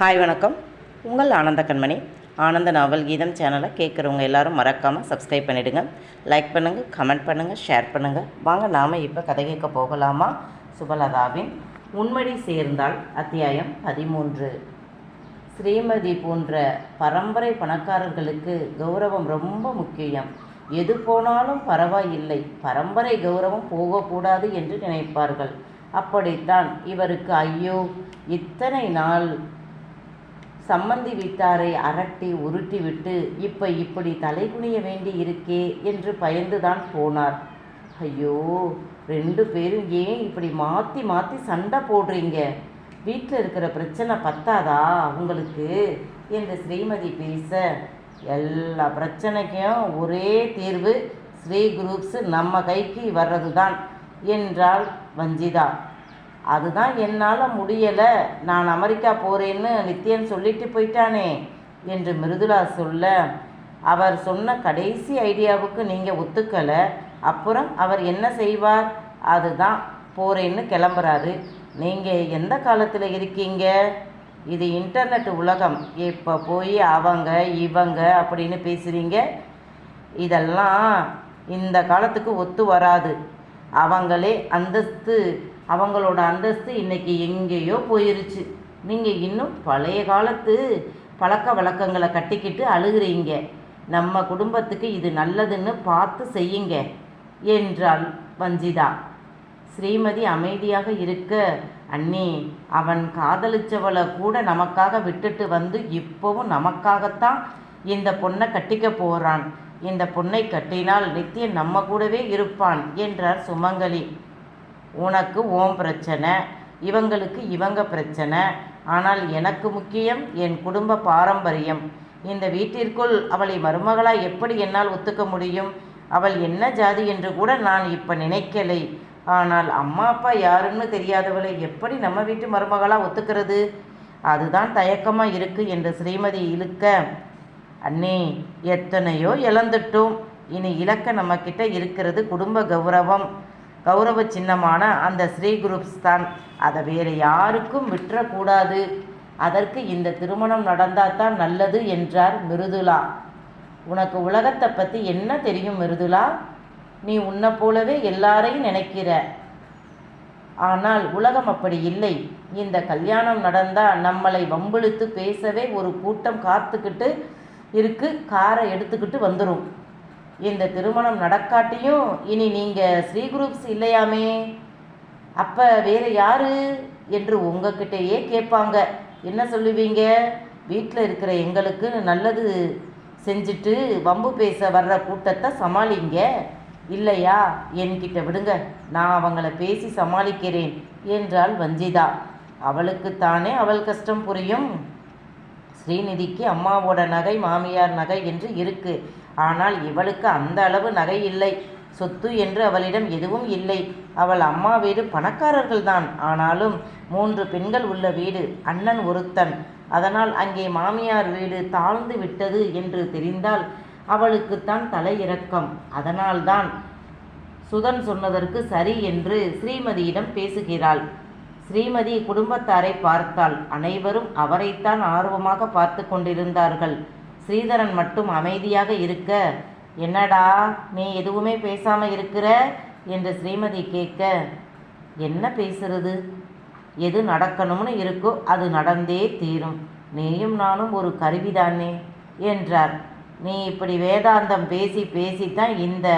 Hi வணக்கம். உங்கள் ஆனந்த கண்மணி. ஆனந்த நாவல் கீதம் சேனலை கேட்குறவங்க எல்லாரும் மறக்காமல் சப்ஸ்கிரைப் பண்ணிவிடுங்க லைக் பண்ணுங்கள் கமெண்ட் பண்ணுங்கள் ஷேர் பண்ணுங்கள் வாங்க நாம் இப்போ கதை கேட்க போகலாமா? சுபலதாவின் உண்மடி சேர்ந்தால் அத்தியாயம் பதிமூன்று. ஸ்ரீமதி போன்ற பரம்பரை பணக்காரர்களுக்கு கௌரவம் ரொம்ப முக்கியம். எது போனாலும் பரவாயில்லை. பரம்பரை கௌரவம் போகக்கூடாது என்று நினைப்பார்கள். அப்படித்தான் இவருக்கு ஐயோ இத்தனை நாள் சம்மந்தி வீட்டாரை அரட்டி உருட்டி விட்டு இப்போ இப்படி தலைகுனிய வேண்டி இருக்கே என்று பயந்துதான் போனார். ஐயோ ரெண்டு பேரும் ஏன் இப்படி மாற்றி மாற்றி சண்டை போடுறீங்க? வீட்டில் இருக்கிற பிரச்சனை பத்தாதா உங்களுக்கு? என்று ஸ்ரீமதி பேச எல்லா பிரச்சனைக்கும் ஒரே தீர்வு ஸ்ரீ குரூப்ஸ் நம்ம கைக்கு வர்றது தான் என்றாள் வஞ்சிதா. அதுதான் என்னால் முடியலை. நான் அமெரிக்கா போகிறேன்னு நித்யன் சொல்லிட்டு போயிட்டானே என்று மிருதுளா சொல்ல அவர் சொன்ன கடைசி ஐடியாவுக்கு நீங்கள் ஒத்துக்கலை. அப்புறம் அவர் என்ன செய்வார்? அதுதான் போகிறேன்னு கிளம்புறாரு. நீங்கள் எந்த காலத்தில் இருக்கீங்க? இது இன்டர்நெட் உலகம். இப்போ போய் அவங்க இவங்க அப்படின்னு பேசுகிறீங்க இதெல்லாம் இந்த காலத்துக்கு ஒத்து வராது. அவங்களே அந்தஸ்து அவங்களோட அந்தஸ்து இன்னைக்கு எங்கேயோ போயிருச்சு. நீங்கள் இன்னும் பழைய காலத்து பழக்க வழக்கங்களை கட்டிக்கிட்டு அழுகிறீங்க. நம்ம குடும்பத்துக்கு இது நல்லதுன்னு பார்த்து செய்யுங்க என்றாள் வஞ்சிதா. ஸ்ரீமதி அமைதியாக இருக்க அண்ணி அவன் காதலிச்சவளை கூட நமக்காக விட்டுட்டு வந்து இப்போவும் நமக்காகத்தான் இந்த பொண்ணை கட்டிக்க போகிறான் இந்த பொண்ணை கட்டினால் நித்தியம் நம்ம கூடவே இருப்பான் என்றார் சுமங்கலி. உனக்கு ஓம் பிரச்சனை இவங்களுக்கு இவங்க பிரச்சனை ஆனால் எனக்கு முக்கியம் என் குடும்ப பாரம்பரியம். இந்த வீட்டிற்குள் அவளை மருமகளாய் எப்படி என்னால் ஒத்துக்க முடியும்? அவள் என்ன ஜாதி என்று கூட நான் இப்போ நினைக்கலை. ஆனால் அம்மா அப்பா யாருன்னு தெரியாதவளை எப்படி நம்ம வீட்டு மருமகளாக ஒத்துக்கிறது? அதுதான் தயக்கமாக இருக்கு என்று ஸ்ரீமதி இழுக்க. அண்ணே எத்தனையோ இழந்துட்டோம். இனி இலக்க நம்மக்கிட்ட இருக்கிறது குடும்ப கௌரவம். கௌரவ சின்னமான அந்த ஸ்ரீ குரூப்ஸ் தான் அதை வேறு யாருக்கும் விட்டுறக்கூடாது அதற்கு இந்த திருமணம் நடந்தால் தான் நல்லது என்றார் மிருதுலா உனக்கு உலகத்தை பற்றி என்ன தெரியும் மிருதுலா நீ உன்னை போலவே எல்லாரையும் நினைக்கிற. ஆனால் உலகம் அப்படி இல்லை. இந்த கல்யாணம் நடந்தால் நம்மளை வம்பிழுத்து பேசவே ஒரு கூட்டம் காத்துக்கிட்டு இருக்கு காரை எடுத்துக்கிட்டு வந்துடும் இந்த திருமணம் நடக்காட்டியும் இனி நீங்கள் ஸ்ரீ குரூப்ஸ் இல்லையாமே? அப்போ வேறு யாரு? என்று உங்ககிட்டயே கேட்பாங்க. என்ன சொல்லுவீங்க? வீட்டில் இருக்கிற எங்களுக்கு நல்லது செஞ்சுட்டு வம்பு பேச வர்ற கூட்டத்தை சமாளிங்க. இல்லையா? என்கிட்ட விடுங்க. நான் அவங்கள பேசி சமாளிக்கிறேன் என்றாள் வஞ்சிதா. அவளுக்குத்தானே அவள் கஷ்டம் புரியும். ஸ்ரீநிதிக்கு அம்மாவோட நகை மாமியார் நகை என்று இருக்கு. ஆனால் இவளுக்கு அந்த அளவு நகை இல்லை. சொத்து என்று அவளிடம் எதுவும் இல்லை. அவள் அம்மா வீடு பணக்காரர்கள் தான். ஆனாலும் மூன்று பெண்கள் உள்ள வீடு அண்ணன் ஒருத்தன். அதனால் அங்கே மாமியார் வீடு தாழ்ந்து விட்டது என்று தெரிந்தால் அவளுக்குத்தான் தலையிறக்கம். அதனால்தான் சுதன் சொன்னதற்கு சரி என்று ஸ்ரீமதியிடம் பேசுகிறாள். ஸ்ரீமதி குடும்பத்தாரை பார்த்தாள் அனைவரும் அவரைத்தான் ஆர்வமாக பார்த்து கொண்டிருந்தார்கள். ஸ்ரீதரன் மட்டும் அமைதியாக இருக்க என்னடா நீ எதுவுமே பேசாம இருக்கிற? என்று ஸ்ரீமதி கேட்க என்ன பேசுறது? எது நடக்கணும்னு இருக்கோ அது நடந்தே தீரும். நீயும் நானும் ஒரு கருவிதானே என்றார். நீ இப்படி வேதாந்தம் பேசி பேசித்தான் இந்த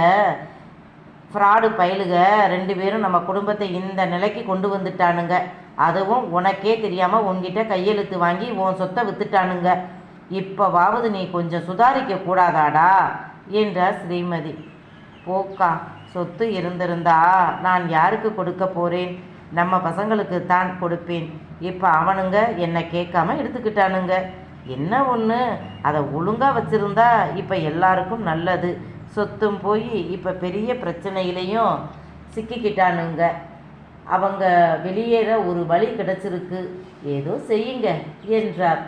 ஃப்ராடு பயலுக. ரெண்டு பேரும் நம்ம குடும்பத்தை இந்த நிலைக்கு கொண்டு வந்துட்டானுங்க. அதுவும் உனக்கே தெரியாமல் உன்கிட்ட கையெழுத்து வாங்கி உன் சொத்தை வித்துட்டானுங்க. இப்போவாவது நீ கொஞ்சம் சுதாரிக்க கூடாதாடா என்றார் ஸ்ரீமதி. போக்கா சொத்து இருந்திருந்தா நான் யாருக்கு கொடுக்க போகிறேன் நம்ம பசங்களுக்கு தான் கொடுப்பேன். இப்போ அவனுங்க என்னை கேட்காம எடுத்துக்கிட்டானுங்க. என்ன ஒன்று அதை ஒழுங்காக வச்சுருந்தா இப்போ எல்லாருக்கும் நல்லது. சொத்தும் போய் இப்போ பெரிய பிரச்சனையிலையும் சிக்கிக்கிட்டானுங்க. அவங்க வெளியேற ஒரு வழி கிடச்சிருக்கு. ஏதோ செய்யுங்க என்றார்.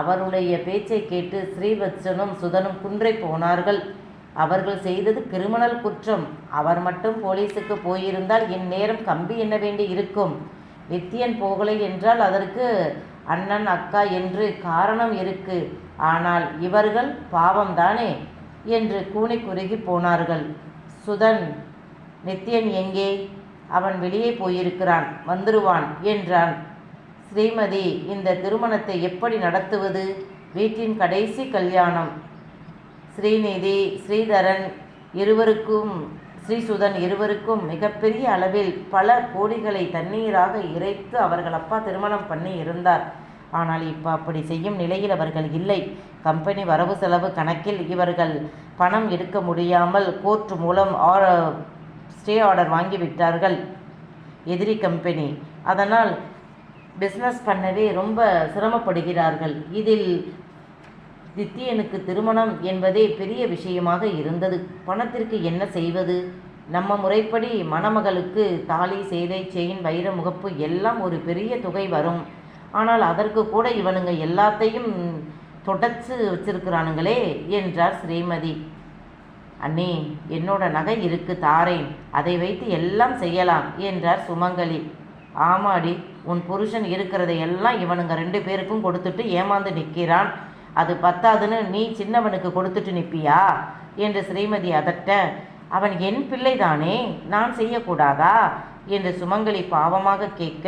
அவருடைய பேச்சை கேட்டு ஸ்ரீவத்சனும் சுதனும் குன்றை போனார்கள். அவர்கள் செய்தது கிரிமினல் குற்றம். அவர் மட்டும் போலீஸுக்கு போயிருந்தால் இந்நேரம் கம்பி எண்ண வேண்டி இருக்கும்? நித்தியன் போகலை என்றால் அதற்கு அண்ணன் அக்கா என்று காரணம் இருக்கு. ஆனால் இவர்கள் பாவம்தானே? என்று கூனி குறுகி போனார்கள். சுதன் நித்யன் எங்கே? அவன் வெளியே போயிருக்கிறான் வந்துருவான் என்றான். ஸ்ரீமதி இந்த திருமணத்தை எப்படி நடத்துவது? வீட்டின் கடைசி கல்யாணம். ஸ்ரீநிதி ஸ்ரீதரன் இருவருக்கும் ஸ்ரீசுதன் இருவருக்கும் மிகப்பெரிய அளவில் பல கோடிகளை தண்ணீராக இறைத்து அவர்கள் அப்பா திருமணம் பண்ணி இருந்தார். ஆனால் இப்போ அப்படி செய்யும் நிலையில் அவர்கள் இல்லை. கம்பெனி வரவு செலவு கணக்கில் இவர்கள் பணம் எடுக்க முடியாமல் கோர்ட் மூலம் ஆர ஸ்டே ஆர்டர் வாங்கிவிட்டார்கள் எதிரி கம்பெனி. அதனால் பிஸ்னஸ் பண்ணவே ரொம்ப சிரமப்படுகிறார்கள். இதில் தித்தியனுக்கு திருமணம் என்பதே பெரிய விஷயமாக இருந்தது. பணத்திற்கு என்ன செய்வது? நம்ம முறைப்படி மணமகளுக்கு தாலி சேலை செயின் வைர முகப்பு எல்லாம் ஒரு பெரிய தொகை வரும். ஆனால் அதற்கு கூட இவனுங்க எல்லாத்தையும் தொடச்சு வச்சிருக்கிறானுங்களே என்றார் ஸ்ரீமதி. அண்ணே என்னோட நகை இருக்கு தாரேன். அதை வைத்து எல்லாம் செய்யலாம் என்றார் சுமங்கலி. ஆமாடி உன் புருஷன் இருக்கிறதை எல்லாம் இவனுங்க ரெண்டு பேருக்கும் கொடுத்துட்டு ஏமாந்து நிற்கிறான். அது பத்தாதுன்னு நீ சின்னவனுக்கு கொடுத்துட்டு நிற்பியா என்று ஸ்ரீமதி அதட்ட அவன் என் பிள்ளைதானே? நான் செய்யக்கூடாதா? என்று சுமங்கலி பாவமாக கேட்க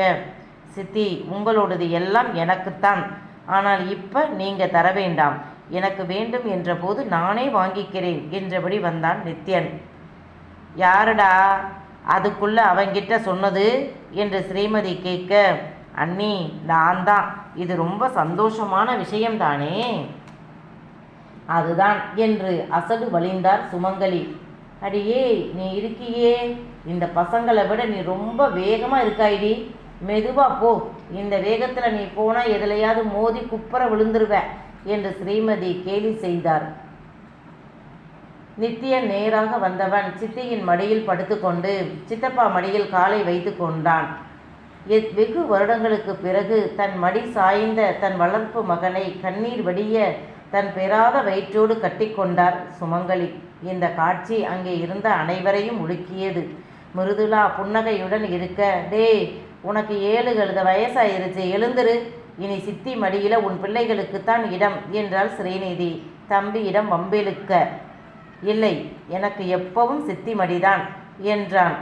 சித்தி உங்களோடது எல்லாம் எனக்குத்தான். ஆனால் இப்போ நீங்கள் தர வேண்டாம். எனக்கு வேண்டும் என்றபோது நானே வாங்கிக்கிறேன் என்றபடி வந்தான் நித்யன். யாருடா? அதுக்குள்ள அவங்கிட்ட சொன்னது? என்று ஸ்ரீமதி கேட்க அண்ணி நான் தான் இது ரொம்ப சந்தோஷமான விஷயம்தானே? அதுதான் என்று அசடு வழிந்தார் சுமங்கலி. அடியே நீ இருக்கியே. இந்த பசங்களை விட நீ ரொம்ப வேகமாக இருக்காயிடி. மெதுவா போ. இந்த வேகத்தில் நீ போனால் எதுலையாவது மோதி குப்புற விழுந்துருவ என்று ஸ்ரீமதி கேலி செய்தார். நித்தியன் நேராக வந்தவன் சித்தியின் மடியில் படுத்துக்கொண்டு சித்தப்பா மடியில் காலை வைத்து கொண்டான். வெகு வருடங்களுக்கு பிறகு தன் மடி சாய்ந்த தன் வளர்ப்பு மகனை கண்ணீர் வடிய தன் பெறாத வயிற்றோடு கட்டிக்கொண்டார் சுமங்கலி. இந்த காட்சி அங்கே இருந்த அனைவரையும் உலுக்கியது. மிருதுலா புன்னகையுடன் இருக்க டே உனக்கு ஏழு கழுத வயசாயிருச்சு எழுந்துரு. இனி சித்தி மடியில உன் பிள்ளைகளுக்குத்தான் இடம் என்றாள் ஸ்ரீநிதி தம்பியிடம் வம்பிழுக்க. இல்லை எனக்கு எப்பவும் சித்தி மடிதான் என்றான்.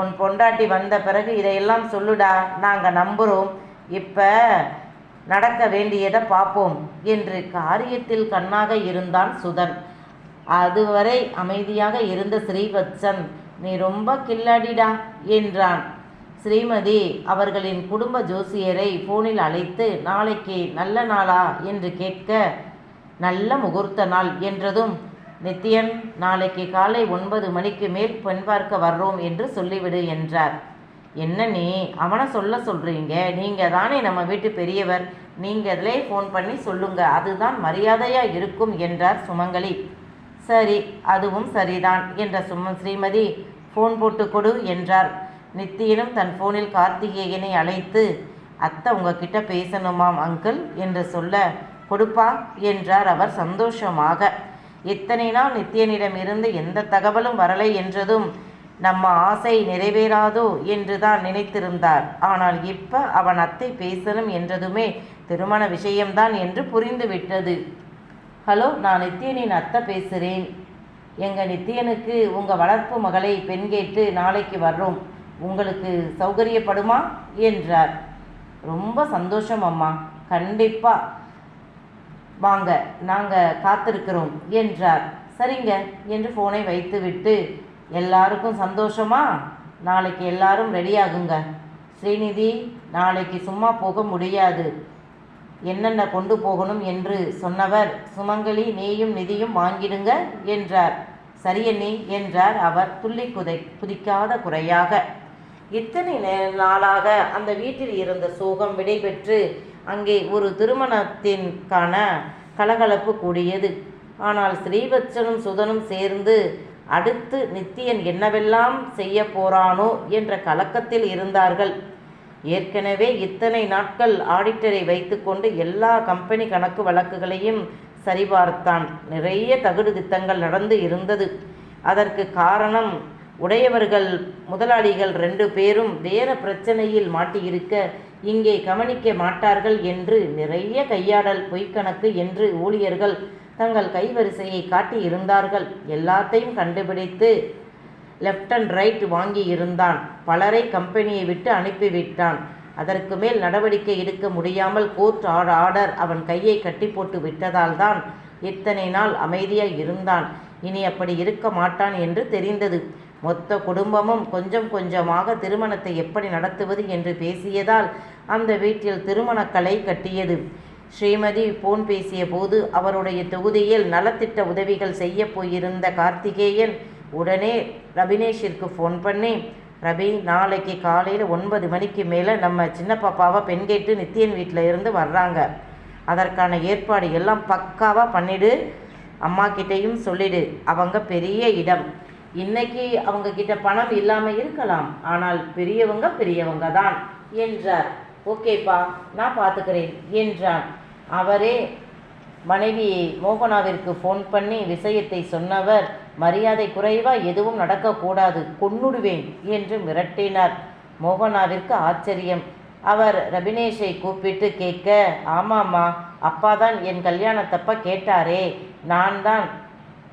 உன் பொண்டாட்டி வந்த பிறகு இதையெல்லாம் சொல்லுடா நாங்கள் நம்புகிறோம் இப்போ நடக்க வேண்டியதை பார்ப்போம் என்று காரியத்தில் கண்ணாக இருந்தான் சுதன். அதுவரை அமைதியாக இருந்த ஸ்ரீவத்சன் நீ ரொம்ப கில்லாடிடா என்றான். ஸ்ரீமதி அவர்களின் குடும்ப ஜோசியரை ஃபோனில் அழைத்து நாளைக்கு நல்ல நாளா? என்று கேட்க நல்ல முகூர்த்த நாள் என்றதும் நித்யன் நாளைக்கு காலை ஒன்பது மணிக்கு மேல் பெண் பார்க்க வர்றோம் என்று சொல்லிவிடு என்றார். என்ன நீ? அவனை சொல்ல சொல்றீங்க. நீங்க தானே நம்ம வீட்டு பெரியவர். நீங்களே ஃபோன் பண்ணி சொல்லுங்க. அதுதான் மரியாதையா இருக்கும் என்றார் சுமங்கலி. சரி அதுவும் சரிதான் என்ற சும ஸ்ரீமதி ஃபோன் போட்டு கொடு என்றார். நித்தியனும் தன் ஃபோனில் கார்த்திகேயனை அழைத்து அத்தை உங்ககிட்ட பேசணுமாம் அங்கிள் என்று சொல்ல கொடுப்பா என்றார் அவர் சந்தோஷமாக. இத்தனை நாள் நித்தியனிடமிருந்து எந்த தகவலும் வரலை என்றதும் நம்ம ஆசை நிறைவேறாதோ என்று தான் நினைத்திருந்தார். ஆனால் இப்போ அவன் அத்தை பேசணும் என்றதுமே திருமண விஷயம்தான் என்று புரிந்துவிட்டது. ஹலோ நான் நித்தியனின் அத்தை பேசுகிறேன் எங்கள் நித்தியனுக்கு உங்கள் வளர்ப்பு மகளை பெண் கேட்டு நாளைக்கு வர்றோம். உங்களுக்கு சௌகரியப்படுமா? என்றார். ரொம்ப சந்தோஷம் அம்மா. கண்டிப்பாக வாங்க நாங்கள் காத்திருக்கிறோம் என்றார். சரிங்க என்று ஃபோனை வைத்துவிட்டு எல்லாருக்கும் சந்தோஷமா? நாளைக்கு எல்லாரும் ரெடியாகுங்க ஸ்ரீநிதி நாளைக்கு சும்மா போக முடியாது. என்னென்ன கொண்டு போகணும் என்று சொன்னவர் சுமங்கலி நீயும் நிதியும் வாங்கிடுங்க என்றார். சரியண்ணி என்றார் அவர் துள்ளி குதை குதிக்காத குறையாக. இத்தனை நாளாக அந்த வீட்டில் இருந்த சோகம் விடைபெற்று அங்கே ஒரு திருமணத்திற்கான கலகலப்பு கூடியது. ஆனால் ஸ்ரீவச்சனும் சுதனும் சேர்ந்து அடுத்து நித்தியன் என்னவெல்லாம் செய்ய போறானோ என்ற கலக்கத்தில் இருந்தார்கள். ஏற்கனவே இத்தனை நாட்கள் ஆடிட்டரை வைத்துக்கொண்டு எல்லா கம்பெனி கணக்கு வழக்குகளையும் சரிபார்த்தான். நிறைய தகுடு திட்டங்கள் நடந்து இருந்தது. அதற்கு காரணம் உடையவர்கள் முதலாளிகள் ரெண்டு பேரும் வேற பிரச்சனையில் மாட்டியிருக்க இங்கே கவனிக்க மாட்டார்கள் என்று நிறைய கையாடல் பொய்க்கணக்கு என்று ஊழியர்கள் தங்கள் கைவரிசையை காட்டி இருந்தார்கள் எல்லாத்தையும் கண்டுபிடித்து லெஃப்ட் அண்ட் ரைட் வாங்கி இருந்தான் பலரை கம்பெனியை விட்டு அனுப்பிவிட்டான். அதற்கு மேல் நடவடிக்கை எடுக்க முடியாமல் கோர்ட் ஆர்டர் அவன் கையை கட்டி போட்டு விட்டதால் தான் இத்தனை நாள் அமைதியாக இருந்தான். இனி அப்படி இருக்க மாட்டான் என்று தெரிந்தது. மொத்த குடும்பமும் கொஞ்சம் கொஞ்சமாக திருமணத்தை எப்படி நடத்துவது என்று பேசியதால் அந்த வீட்டில் திருமணக்கலை கட்டியது. ஸ்ரீமதி போன் பேசிய போது அவருடைய தொகுதியில் நலத்திட்ட உதவிகள் செய்ய போயிருந்த கார்த்திகேயன் உடனே ரபினேஷிற்கு ஃபோன் பண்ணி ரபி நாளைக்கு காலையில் ஒன்பது மணிக்கு மேலே நம்ம சின்ன பாப்பாவை பெண் கேட்டு நித்தியன் வீட்டில் இருந்து வர்றாங்க. அதற்கான ஏற்பாடு எல்லாம் பக்காவாக பண்ணிடு. அம்மா கிட்டேயும் சொல்லிடு. அவங்க பெரிய இடம். இன்னைக்கு அவங்க கிட்ட பணம் இல்லாமல் இருக்கலாம். ஆனால் பெரியவங்க பெரியவங்க தான் என்றார். ஓகேப்பா நான் பார்த்துக்கிறேன் என்றான். அவரே மனைவி மோகனாவிற்கு ஃபோன் பண்ணி விஷயத்தை சொன்னவர் மரியாதை குறைவா எதுவும் நடக்கக்கூடாது கொன்னுடுவேன் என்று மிரட்டினார். மோகனாவிற்கு ஆச்சரியம். அவர் ரபினேஷை கூப்பிட்டு கேட்க ஆமாம்மா அப்பா தான் என் கல்யாணத்தப்ப கேட்டாரே நான் தான்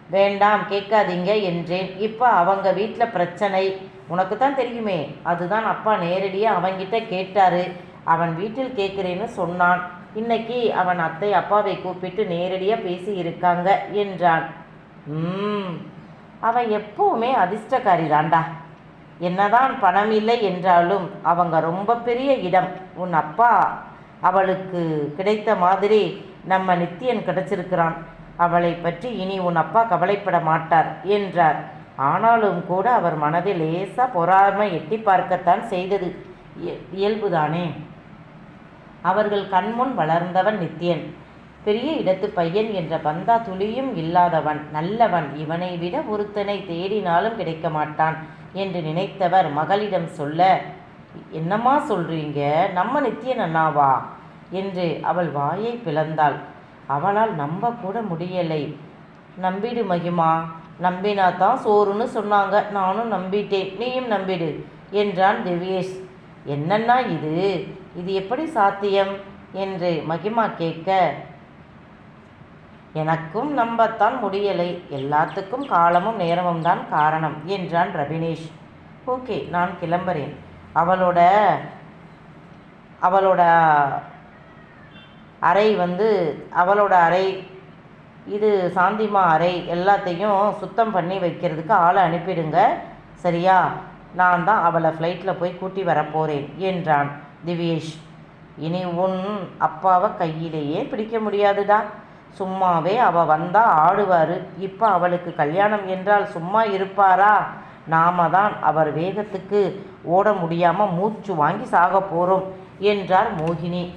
வேண்டாம் கேட்காதீங்க என்றேன். இப்போ அவங்க வீட்டில் பிரச்சனை. உனக்கு தான் தெரியுமே. அதுதான் அப்பா நேரடியாக அவன்கிட்ட கேட்டாரு. அவன் வீட்டில் கேட்குறேன்னு சொன்னான். இன்னைக்கு அவன் அத்தை அப்பாவை கூப்பிட்டு நேரடியாக பேசி இருக்காங்க என்றான். ம். அவன் எப்பவுமே அதிர்ஷ்டக்காரி தாண்டா என்னதான் பணம் இல்லை என்றாலும் அவங்க ரொம்ப பெரிய இடம். உன் அப்பா அவளுக்கு கிடைத்த மாதிரி நம்ம நித்தியன் கிடைச்சிருக்கிறான். அவளை பற்றி இனி உன் அப்பா கவலைப்பட மாட்டார் என்றார். ஆனாலும் கூட அவர் மனதில் லேசா பொறாமை எட்டி பார்க்கத்தான் செய்தது. இயல்புதானே? அவர்கள் கண்முன் வளர்ந்தவன் நித்யன் பெரிய இடத்து பையன் என்ற பந்தா துளியும் இல்லாதவன் நல்லவன். இவனை விட ஒருத்தனை தேடினாலும் கிடைக்க மாட்டான் என்று நினைத்தவர் மகளிடம் சொல்ல என்னம்மா சொல்றீங்க? நம்ம நித்யன் அண்ணாவா? என்று அவள் வாயை பிளந்தாள். அவளால் நம்ப கூட முடியலை. நம்பிடு மகிமா. நம்பினா தான் சோறுன்னு சொன்னாங்க. நானும் நம்பிட்டேன். நீயும் நம்பிடு என்றான் திவ்யேஷ். என்னன்னா இது? இது எப்படி சாத்தியம்? என்று மகிமா கேட்க எனக்கும் நம்பத்தான் முடியலை. எல்லாத்துக்கும் காலமும் நேரமும் தான் காரணம் என்றான் ரபினேஷ் ஓகே நான் கிளம்புறேன். அவளோட அவளோட அறை வந்து அவளோட அறை இது சாந்திமா அறை எல்லாத்தையும் சுத்தம் பண்ணி வைக்கிறதுக்கு ஆளை அனுப்பிடுங்க. சரியா? நான் தான் அவளை ஃப்ளைட்டில் போய் கூட்டி வரப்போகிறேன் என்றான் திவ்யேஷ். இனி உன் அப்பாவை கையிலேயே பிடிக்க முடியாதுடா. சும்மாவே அவள் வந்தால் ஆடுவார். இப்போ அவளுக்கு கல்யாணம் என்றால் சும்மா இருப்பாரா? நாம தான் அவர் வேகத்துக்கு ஓட முடியாமல் மூச்சு வாங்கி சாக போகிறோம் என்றார் மோகினி.